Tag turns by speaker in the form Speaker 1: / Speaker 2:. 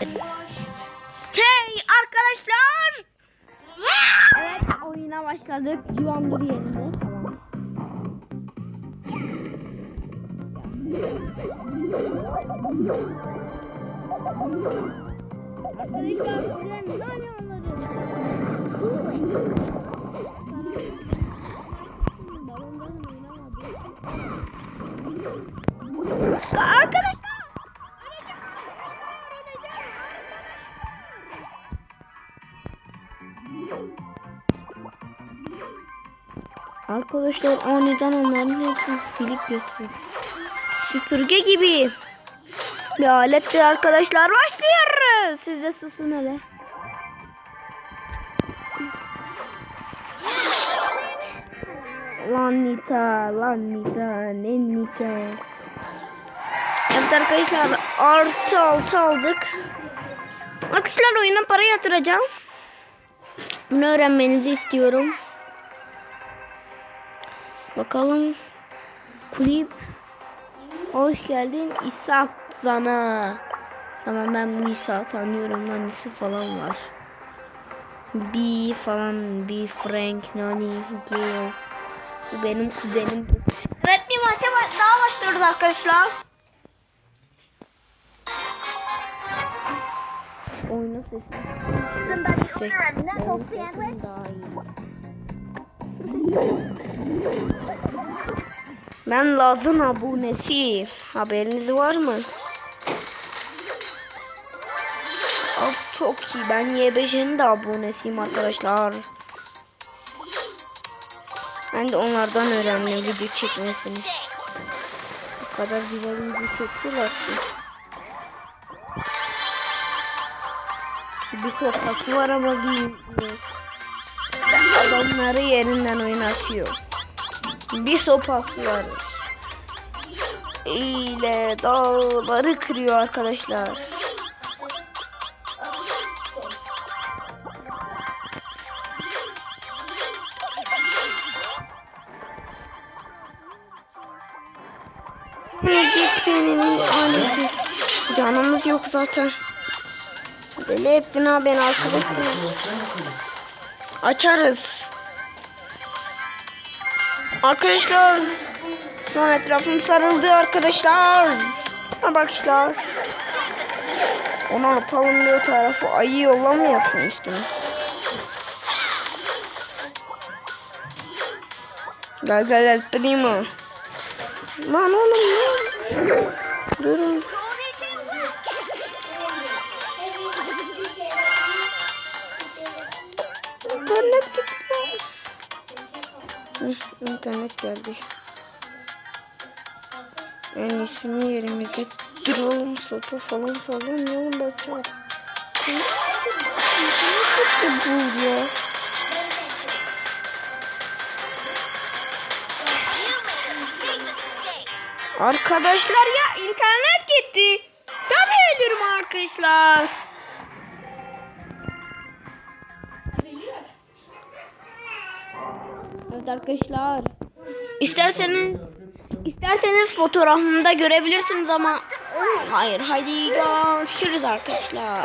Speaker 1: Hey arkadaşlar. Evet oyuna başladık. Yuvan yerinde. Tamam. Arkadaşlar güzel ne oynuyorlar? Arkadaşlar aniden onların hepsini silip götürüyor. Süpürge gibi. Bir alettir arkadaşlar. Başlıyoruz. Siz de susun hele. Lan Nita, lan Nita, ne Nita. Evet arkadaşlar artı altı aldık. Arkadaşlar oyuna para yatıracağım. Bunu öğrenmenizi istiyorum. Bakalım. Kulüp. Hoş geldin İshak sana. Tamam ben bu İshak'ı tanıyorum. Annesi falan var. B falan. B Frank, Nani, Gale. Bu benim kuzenim. Evet bir maça daha başlıyoruz arkadaşlar. Oyunun sesi.
Speaker 2: Somebody order a knuckle sandwich?
Speaker 1: Ben Laz'ın abonesi. Haberiniz var mı? Of çok iyi. Ben YBJ'nin de abonesiyim arkadaşlar. Ben de onlardan öğrendim video çekmesini. Bu kadar güzel video çekiyorlar ki. Bir sopası var ama bir adamları yerinden oynatıyor. Bir sopası var. İyle dağları kırıyor arkadaşlar. Canımız yok zaten. Deli ettin ha beni arkadaşlar. Açarız. Arkadaşlar. Şu an etrafım sarıldı arkadaşlar. Arkadaşlar. Onu atalım diye o tarafı ayı yollamıyorsun işte. Gel gel gel primo. Lan oğlum ya. Durun. Hı, internet geldi. En iyisi mi yerimizde duralım sopa falan sallanmayalım bakacağız. Ne bu ya? Arkadaşlar ya internet gitti. Tabii ölürüm arkadaşlar. Evet arkadaşlar. İsterseniz isterseniz fotoğrafımda görebilirsiniz ama hayır hadi görüşürüz arkadaşlar.